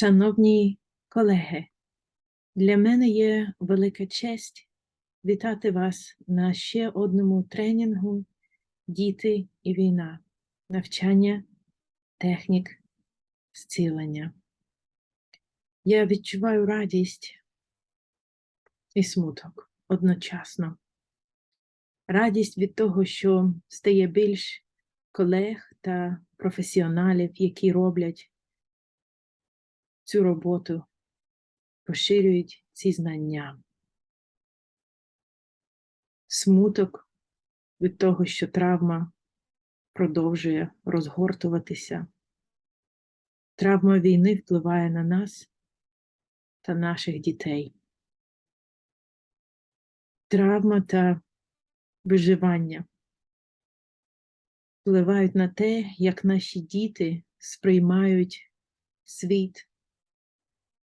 Шановні колеги, для мене є велика честь вітати вас на ще одному тренінгу Діти і війна, навчання технік зцілення. Я відчуваю радість і смуток одночасно. Радість від того, що стає більш колег та професіоналів, які роблять цю роботу, поширюють ці знання. Смуток від того, що травма продовжує розгортуватися. Травма війни впливає на нас та наших дітей. Травма та виживання впливають на те, як наші діти сприймають світ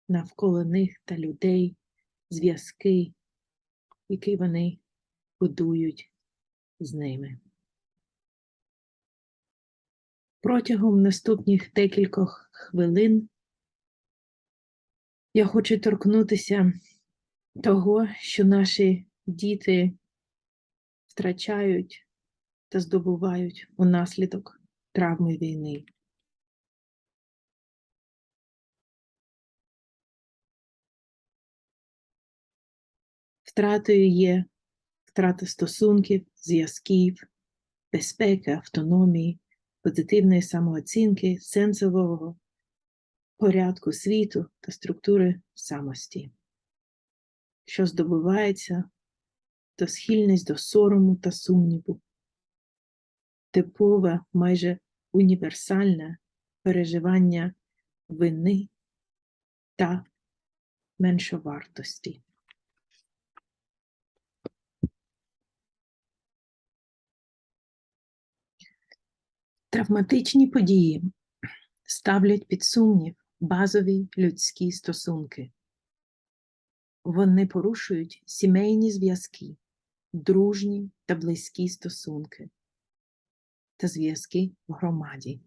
навколо них та людей, зв'язки, які вони будують з ними. Протягом наступних декількох хвилин я хочу торкнутися того, що наші діти втрачають та здобувають унаслідок травми війни. Втратою є втрата стосунків, зв'язків, безпеки, автономії, позитивної самооцінки, сенсового порядку світу та структури самості, що здобувається то схильність до сорому та сумніву, типове, майже універсальне переживання вини та меншовартості. Травматичні події ставлять під сумнів базові людські стосунки. Вони порушують сімейні зв'язки, дружні та близькі стосунки та зв'язки в громаді.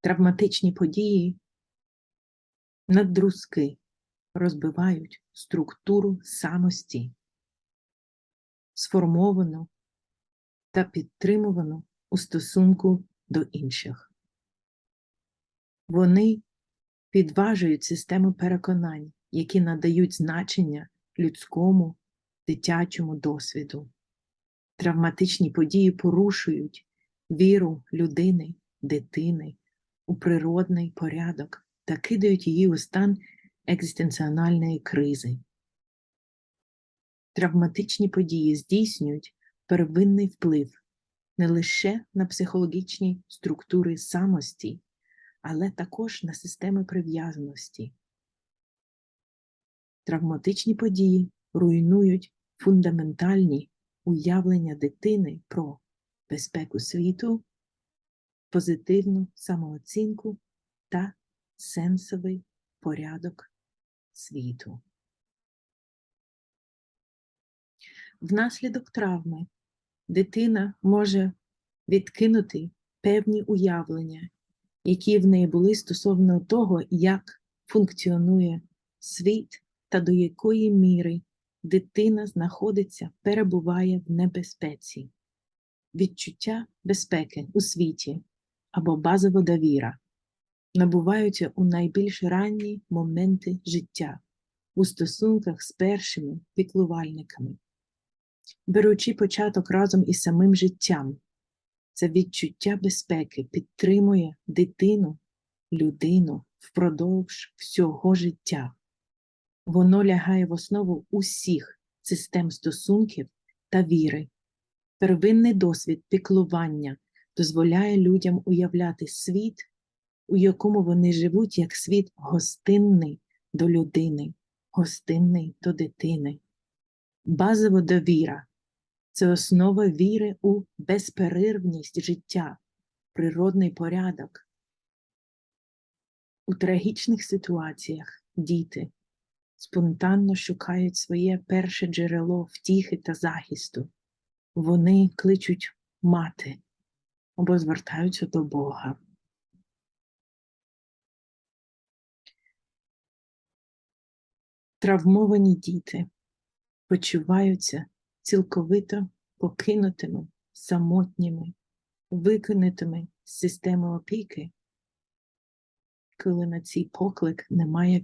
Травматичні події наддрузки розбивають структуру самості, сформовану та підтримувану у стосунку до інших. Вони підважують систему переконань, які надають значення людському дитячому досвіду. Травматичні події порушують віру людини, дитини у природний порядок та кидають її у стан екзистенціональної кризи. Травматичні події здійснюють первинний вплив не лише на психологічні структури самості, але також на системи прив'язаності. Травматичні події руйнують фундаментальні уявлення дитини про безпеку світу, позитивну самооцінку та сенсовий порядок світу. Внаслідок травми дитина може відкинути певні уявлення, які в неї були стосовно того, як функціонує світ та до якої міри дитина знаходиться, перебуває в небезпеці, відчуття безпеки у світі або базова довіра набуваються у найбільш ранні моменти життя у стосунках з першими піклувальниками беручи початок разом із самим життям. Це відчуття безпеки підтримує дитину, людину впродовж всього життя. Воно лягає в основу усіх систем стосунків та віри. Первинний досвід піклування дозволяє людям уявляти світ, у якому вони живуть як світ гостинний до людини, гостинний до дитини. Базова довіра це основа віри у безперервність життя, природний порядок. У трагічних ситуаціях діти спонтанно шукають своє перше джерело втіхи та захисту. Вони кличуть мати або звертаються до Бога. Травмовані діти почуваються цілковито покинутими, самотніми, викинутими з системи опіки, коли на цей поклик немає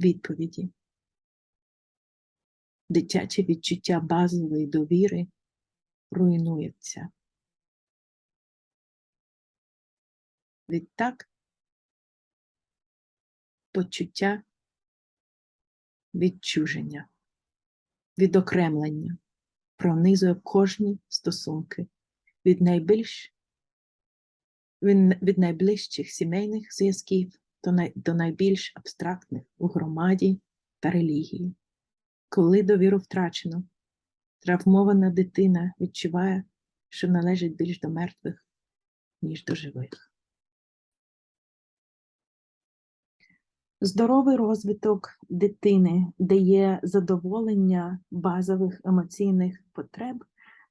відповіді. Дитяче відчуття базової довіри руйнується. Відтак почуття відчуження, відокремлення пронизує кожні стосунки від найбільш від, найближчих сімейних зв'язків до найбільш абстрактних у громаді та релігії. Коли довіру втрачено, травмована дитина відчуває, що належить більш до мертвих, ніж до живих. Здоровий розвиток дитини дає задоволення базових емоційних потреб,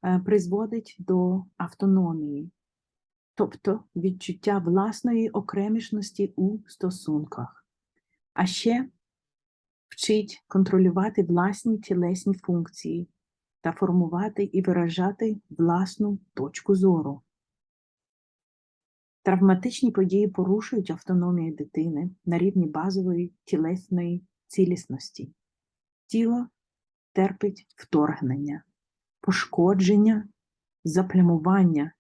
е, призводить до автономії, тобто відчуття власної окремішності у стосунках, а ще вчить контролювати власні тілесні функції та формувати і виражати власну точку зору. Травматичні події порушують автономію дитини на рівні базової тілесної цілісності. Тіло терпить вторгнення, пошкодження, заплямування.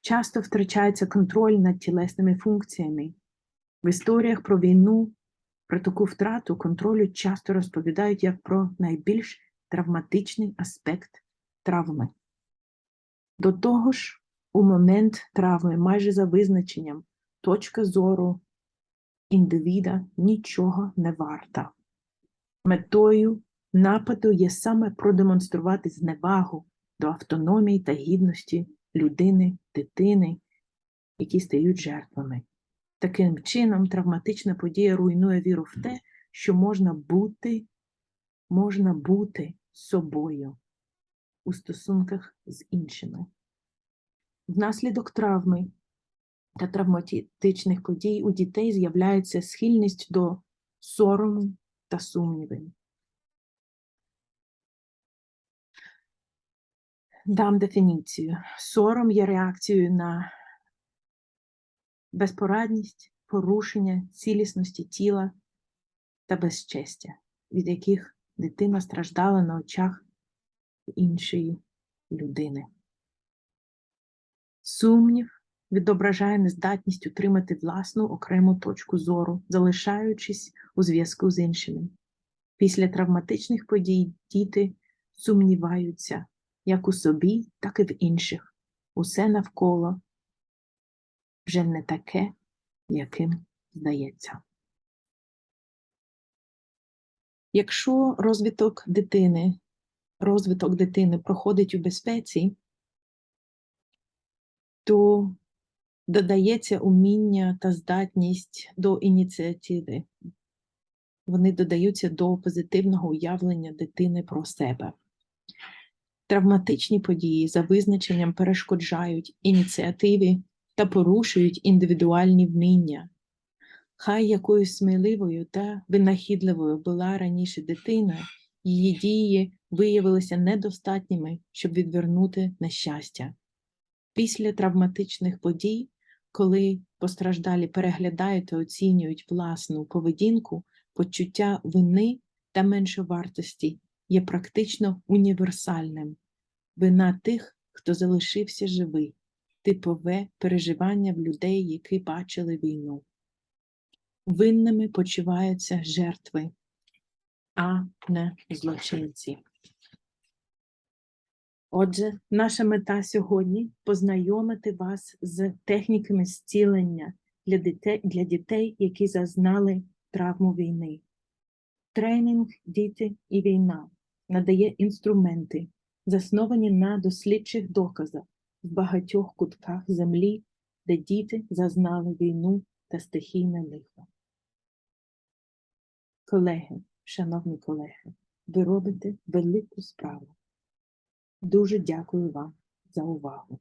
Часто втрачається контроль над тілесними функціями. В історіях про війну, про таку втрату контролю часто розповідають як про найбільш травматичний аспект травми. До того ж, у момент травми, майже за визначенням, точка зору індивіда нічого не варта. Метою нападу є саме продемонструвати зневагу до автономії та гідності людини, дитини, які стають жертвами. Таким чином, травматична подія руйнує віру в те, що можна бути, можна бути собою у стосунках з іншими. Внаслідок травми та травматичних подій у дітей з'являється схильність до сорому та сумнівів. Дам дефініцію. Сором є реакцією на безпорадність, порушення цілісності тіла та безчестя, від яких дитина страждала на очах іншої людини. Сумнів відображає нездатність утримати власну окрему точку зору, залишаючись у зв'язку з іншими. Після травматичних подій діти сумніваються як у собі, так і в інших. Усе навколо вже не таке, яким здається. Якщо розвиток дитини, розвиток дитини проходить у безпеці, то додається уміння та здатність до ініціативи. Вони додаються до позитивного уявлення дитини про себе. Травматичні події за визначенням перешкоджають ініціативі та порушують індивідуальні вміння. Хай якою сміливою та винахідливою була раніше дитина, її дії виявилися недостатніми, щоб відвернути нещастя. Після травматичних подій, коли постраждалі переглядають та оцінюють власну поведінку, почуття вини та меншовартості є практично універсальним. Вина тих, хто залишився живий, типове переживання в людей, які бачили війну. Винними почуваються жертви, а не злочинці. Отже, наша мета сьогодні познайомити вас з техніками зцілення для дітей, для дітей, які зазнали травму війни. Тренінг Діти і війна надає інструменти, засновані на дослідчих доказах в багатьох кутках землі, де діти зазнали війну та стихійне лихо. Колеги, шановні колеги, ви робите велику справу. Дуже дякую вам за увагу.